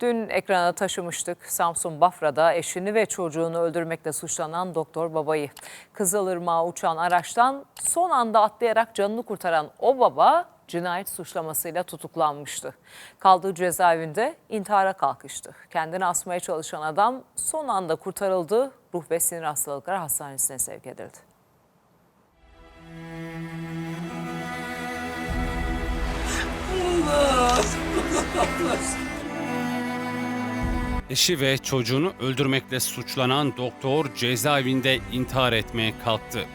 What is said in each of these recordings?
Dün ekrana taşımıştık. Samsun Bafra'da eşini ve çocuğunu öldürmekle suçlanan doktor babayı. Kızılırmağa uçan araçtan son anda atlayarak canını kurtaran o baba cinayet suçlamasıyla tutuklanmıştı. Kaldığı cezaevinde intihara kalkıştı. Kendini asmaya çalışan adam son anda kurtarıldı. Ruh ve sinir hastalıkları hastanesine sevk edildi. Eşi ve çocuğunu öldürmekle suçlanan doktor cezaevinde intihar etmeye kalktı.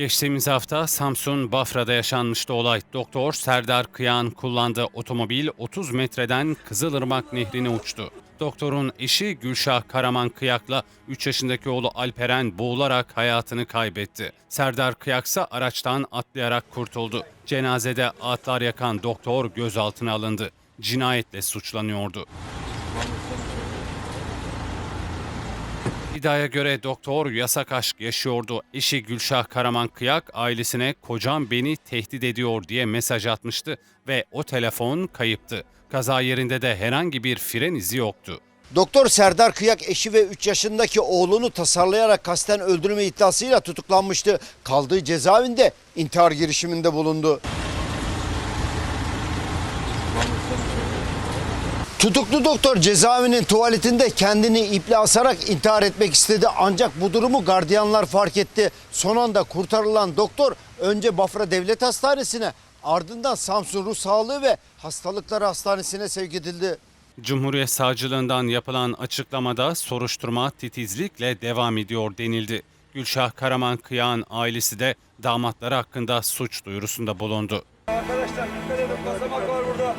Geçtiğimiz hafta Samsun Bafra'da yaşanmıştı olay. Doktor Serdar Kıyan kullandığı otomobil 30 metreden Kızılırmak Nehri'ne uçtu. Doktorun eşi Gülşah Karaman Kıyak'la 3 yaşındaki oğlu Alperen boğularak hayatını kaybetti. Serdar Kıyaksa araçtan atlayarak kurtuldu. Cenazede atlar yakan doktor gözaltına alındı. Cinayetle suçlanıyordu. İddiaya göre doktor yasak aşk yaşıyordu. Eşi Gülşah Karaman Kıyak ailesine kocam beni tehdit ediyor diye mesaj atmıştı ve o telefon kayıptı. Kaza yerinde de herhangi bir fren izi yoktu. Doktor Serdar Kıyak eşi ve 3 yaşındaki oğlunu tasarlayarak kasten öldürme iddiasıyla tutuklanmıştı. Kaldığı cezaevinde intihar girişiminde bulundu. Tutuklu doktor cezaevinin tuvaletinde kendini iple asarak intihar etmek istedi. Ancak bu durumu gardiyanlar fark etti. Son anda kurtarılan doktor önce Bafra Devlet Hastanesi'ne ardından Samsun Ruh Sağlığı ve Hastalıkları Hastanesi'ne sevk edildi. Cumhuriyet Savcılığından yapılan açıklamada soruşturma titizlikle devam ediyor denildi. Gülşah Karaman Kıyak'ın ailesi de damatları hakkında suç duyurusunda bulundu. Arkadaşlar dikkat edin basamak var burada.